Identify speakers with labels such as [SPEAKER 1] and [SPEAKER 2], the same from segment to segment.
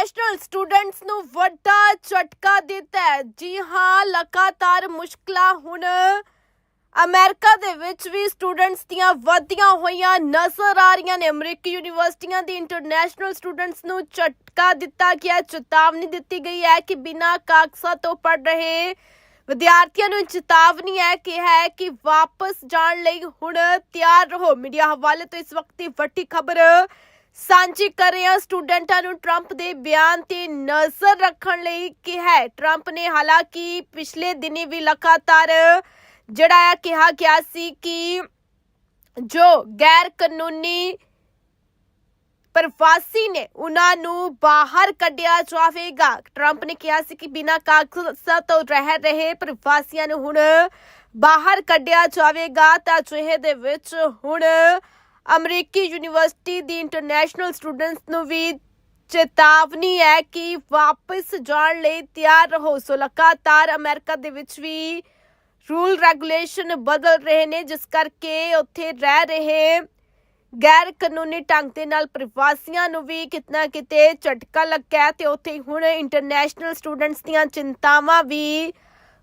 [SPEAKER 1] International students ਨੂੰ ਵੱਡਾ ਝਟਕਾ ਦਿੱਤਾ ਹੈ। ਜੀ ਹਾਂ, ਲਗਾਤਾਰ ਮੁਸ਼ਕਲਾਂ ਹੁਣ ਅਮਰੀਕਾ ਦੇ ਵਿੱਚ ਵੀ ਸਟੂਡੈਂਟਸ ਦੀਆਂ ਵਧਦੀਆਂ ਹੋਈਆਂ ਨਜ਼ਰ ਆ ਰਹੀਆਂ ਨੇ। ਅਮਰੀਕੀ ਯੂਨੀਵਰਸਿਟੀਆਂ ਦੇ ਇੰਟਰਨੈਸ਼ਨਲ ਸਟੂਡੈਂਟਸ ਨੂੰ ਝਟਕਾ ਦਿੱਤਾ ਗਿਆ ਚੇਤਾਵਨੀ ਦਿੱਤੀ ਗਈ ਹੈ ਕਿ ਬਿਨਾਂ ਕਾਗਜ਼ਾਂ ਤੋਂ ਪੜ ਰਹੇ ਵਿਦਿਆਰਥੀਆਂ ਨੂੰ ਚੇਤਾਵਨੀ ਹੈ ਕਿ ਹੈ ਕਿ ਵਾਪਸ ਜਾਣ ਲਈ ਹੁਣ ਤਿਆਰ ਰਹੋ। ਮੀਡੀਆ ਹਵਾਲੇ ਤੋਂ ਇਸ ਵਕਤ ਦੀ ਵੱਡੀ ਖਬਰ ਸਾਂਝੀ ਕਰ ਰਹੇ ਸਟੂਡੈਂਟਾਂ ਨੂੰ ਟਰੰਪ ਦੇ ਬਿਆਨ ਤੇ ਨਜ਼ਰ ਰੱਖਣ ਲਈ ਕਿਹਾ ਹੈ। ਟਰੰਪ ਨੇ ਹਾਲਾਂਕਿ ਪਿਛਲੇ ਦਿਨੀ ਵੀ ਲਗਾਤਾਰ ਜਿਹੜਾ ਹੈ ਕਿਹਾ ਗਿਆ ਸੀ ਕਿ ਜੋ ਗੈਰ ਕਾਨੂੰਨੀ ਪ੍ਰਵਾਸੀ ਨੇ ਉਹਨਾਂ ਨੂੰ ਬਾਹਰ ਕੱਢਿਆ ਜਾਵੇਗਾ। ਟਰੰਪ ਨੇ ਕਿਹਾ ਸੀ ਕਿ ਬਿਨਾਂ ਕਾਗਜ਼ਾਂ ਤੋਂ ਰਹਿ ਰਹੇ ਪ੍ਰਵਾਸੀਆਂ ਨੂੰ ਹੁਣ ਬਾਹਰ ਕੱਢਿਆ ਜਾਵੇਗਾ। ਤਾਂ ਅਜਿਹੇ ਦੇ ਵਿੱਚ ਹੁਣ ਅਮਰੀਕੀ ਯੂਨੀਵਰਸਿਟੀ ਦੀ ਇੰਟਰਨੈਸ਼ਨਲ ਸਟੂਡੈਂਟਸ ਨੂੰ ਵੀ ਚੇਤਾਵਨੀ ਹੈ ਕਿ ਵਾਪਸ ਜਾਣ ਲਈ ਤਿਆਰ ਰਹੋ। ਸੋ ਲਗਾਤਾਰ ਅਮਰੀਕਾ ਦੇ ਵਿੱਚ ਵੀ ਰੂਲ ਰੈਗੂਲੇਸ਼ਨ ਬਦਲ ਰਹੇ ਨੇ, ਜਿਸ ਕਰਕੇ ਉੱਥੇ ਰਹਿ ਰਹੇ ਗੈਰ ਕਾਨੂੰਨੀ ਢੰਗ ਦੇ ਨਾਲ ਪ੍ਰਵਾਸੀਆਂ ਨੂੰ ਵੀ ਕਿਤਨਾ ਕਿਤੇ ਝਟਕਾ ਲੱਗਾ ਹੈ ਤੇ ਉੱਥੇ ਹੁਣ ਇੰਟਰਨੈਸ਼ਨਲ ਸਟੂਡੈਂਟਸ ਦੀਆਂ ਚਿੰਤਾਵਾਂ ਵੀ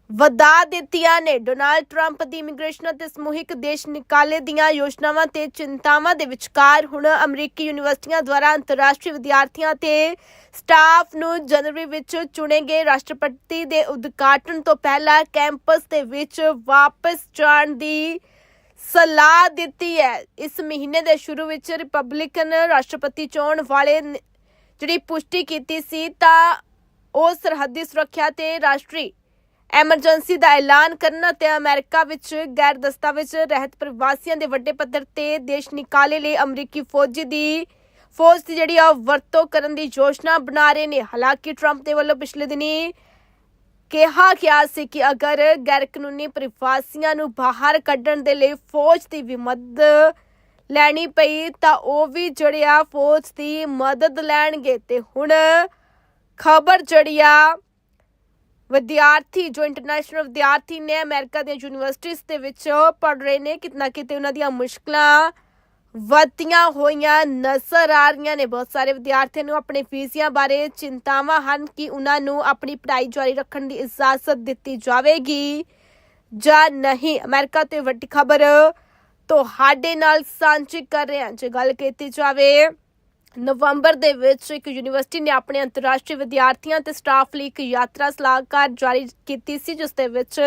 [SPEAKER 1] ਵਧਾ ਦਿੱਤੀਆਂ ਨੇ। ਡੋਨਾਲਡ ਟਰੰਪ ਦੀ ਇਮੀਗ੍ਰੇਸ਼ਨ ਅਤੇ ਸਮੂਹਿਕ ਦੇਸ਼ ਨਿਕਾਲੇ ਦੀਆਂ ਯੋਜਨਾਵਾਂ ਤੇ ਚਿੰਤਾਵਾਂ ਦੇ ਵਿਚਕਾਰ ਹੁਣ ਅਮਰੀਕੀ ਯੂਨੀਵਰਸਿਟੀਆਂ ਦੁਆਰਾ ਅੰਤਰਰਾਸ਼ਟਰੀ ਵਿਦਿਆਰਥੀਆਂ ਤੇ ਸਟਾਫ ਨੂੰ ਜਨਵਰੀ ਵਿੱਚ ਚੁਣੇ ਗਏ ਰਾਸ਼ਟਰਪਤੀ ਦੇ ਉਦਘਾਟਨ ਤੋਂ ਪਹਿਲਾਂ ਕੈਂਪਸ ਦੇ ਵਿੱਚ ਵਾਪਸ ਜਾਣ ਦੀ ਸਲਾਹ ਦਿੱਤੀ ਹੈ। ਇਸ ਮਹੀਨੇ ਦੇ ਸ਼ੁਰੂ ਵਿੱਚ ਰਿਪਬਲਿਕਨ ਰਾਸ਼ਟਰਪਤੀ ਚੋਣ ਵਾਲੇ ਨੇ, ਜਿਹੜੀ ਪੁਸ਼ਟੀ ਕੀਤੀ ਸੀ ਤਾਂ ਉਹ ਸਰਹੱਦੀ ਸੁਰੱਖਿਆ ਤੇ ਰਾਸ਼ਟਰੀ ਐਮਰਜੈਂਸੀ ਦਾ ਐਲਾਨ ਕਰਨ ਅਤੇ ਅਮਰੀਕਾ ਵਿੱਚ ਗੈਰ ਦਸਤਾਵੇਜ਼ ਰਹਿਤ ਪ੍ਰਵਾਸੀਆਂ ਦੇ ਵੱਡੇ ਪੱਧਰ ਤੇ ਦੇਸ਼ ਨਿਕਾਲੇ ਲਈ ਅਮਰੀਕੀ ਫੌਜੀ ਦੀ, ਫੌਜ ਦੀ ਜਿਹੜੀ ਆ ਵਰਤੋਂ ਕਰਨ ਦੀ ਯੋਜਨਾ ਬਣਾ ਰਹੇ ਨੇ। ਹਾਲਾਂਕਿ ਟਰੰਪ ਦੇ ਵੱਲੋਂ ਪਿਛਲੇ ਦਿਨੀ ਕਿਹਾ ਗਿਆ ਸੀ ਕਿ ਅਗਰ ਗੈਰ ਕਾਨੂੰਨੀ ਪ੍ਰਵਾਸੀਆਂ ਨੂੰ ਬਾਹਰ ਕੱਢਣ ਦੇ ਲਈ ਫੌਜ ਦੀ ਵੀ ਮਦਦ ਲੈਣੀ ਪਈ, ਤਾਂ ਉਹ ਵੀ ਜਿਹੜੇ ਆ ਫੌਜ ਦੀ ਮਦਦ ਲੈਣਗੇ। ਤੇ ਹੁਣ ਖਬਰ ਜਿਹੜੀ ਆ ਵਿਦਿਆਰਥੀ, ਜੋ ਇੰਟਰਨੈਸ਼ਨਲ ਵਿਦਿਆਰਥੀ ਨੇ ਅਮਰੀਕਾ ਦੀਆਂ ਯੂਨੀਵਰਸਿਟੀਆਂ ਦੇ ਵਿੱਚ ਪੜ ਰਹੇ ਨੇ ਕਿਤਨਾ ਕਿਤੇ ਉਹਨਾਂ ਦੀਆਂ ਮੁਸ਼ਕਲਾਂ ਵਧਦੀਆਂ ਹੋਈਆਂ ਨਜ਼ਰ ਆ ਰਹੀਆਂ ਨੇ। ਬਹੁਤ ਸਾਰੇ ਵਿਦਿਆਰਥੀਆਂ ਨੂੰ ਆਪਣੇ ਫੀਸੀਆਂ ਬਾਰੇ ਚਿੰਤਾਵਾਂ ਹਨ ਕਿ ਉਹਨਾਂ ਨੂੰ ਆਪਣੀ ਪੜ੍ਹਾਈ ਜਾਰੀ ਰੱਖਣ ਦੀ ਇਜਾਜ਼ਤ ਦਿੱਤੀ ਜਾਵੇਗੀ ਜਾਂ ਨਹੀਂ। ਅਮਰੀਕਾ ਤੋਂ ਵੱਡੀ ਖਬਰ ਤੁਹਾਡੇ ਨਾਲ ਸਾਂਝੀ ਕਰ ਰਹੇ ਹਾਂ। ਜੇ ਗੱਲ ਕੀਤੀ ਜਾਵੇ ਨਵੰਬਰ ਦੇ ਵਿੱਚ ਇੱਕ ਯੂਨੀਵਰਸਿਟੀ ਨੇ ਆਪਣੇ ਅੰਤਰਰਾਸ਼ਟਰੀ ਵਿਦਿਆਰਥੀਆਂ ਤੇ ਸਟਾਫ ਲਈ ਇੱਕ ਯਾਤਰਾ ਸਲਾਹਕਾਰ ਜਾਰੀ ਕੀਤੀ ਸੀ, ਜਿਸ ਦੇ ਵਿੱਚ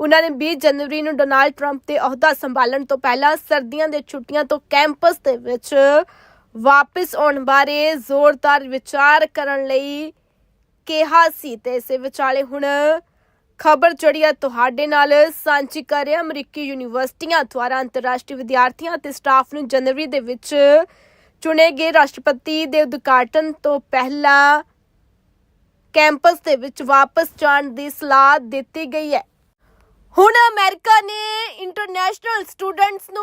[SPEAKER 1] ਉਹਨਾਂ ਨੇ 20 ਜਨਵਰੀ ਨੂੰ ਡੋਨਾਲਡ ਟਰੰਪ ਦੇ ਅਹੁਦਾ ਸੰਭਾਲਣ ਤੋਂ ਪਹਿਲਾਂ ਸਰਦੀਆਂ ਦੇ ਛੁੱਟੀਆਂ ਤੋਂ ਕੈਂਪਸ ਦੇ ਵਿੱਚ ਵਾਪਸ ਆਉਣ ਬਾਰੇ ਜ਼ੋਰਦਾਰ ਵਿਚਾਰ ਕਰਨ ਲਈ ਕਿਹਾ ਸੀ ਤੇ ਇਸੇ ਵਿਚਾਲੇ ਹੁਣ ਖਬਰ ਜਿਹੜੀ ਆ ਤੁਹਾਡੇ ਨਾਲ ਸਾਂਝੀ ਕਰ ਰਿਹਾ, ਅਮਰੀਕੀ ਯੂਨੀਵਰਸਿਟੀਆਂ ਦੁਆਰਾ ਅੰਤਰਰਾਸ਼ਟਰੀ ਵਿਦਿਆਰਥੀਆਂ ਅਤੇ ਸਟਾਫ ਨੂੰ ਜਨਵਰੀ ਦੇ ਵਿੱਚ ਚੁਣੇ ਗਏ ਰਾਸ਼ਟਰਪਤੀ ਦੇ ਉਦਘਾਟਨ ਤੋਂ ਪਹਿਲਾਂ ਕੈਂਪਸ ਦੇ ਵਿੱਚ ਵਾਪਸ ਜਾਣ ਦੀ ਸਲਾਹ ਦਿੱਤੀ ਗਈ ਹੈ। ਹੁਣ ਅਮਰੀਕਾ ਨੇ ਇੰਟਰਨੈਸ਼ਨਲ ਸਟੂਡੈਂਟਸ ਨੂੰ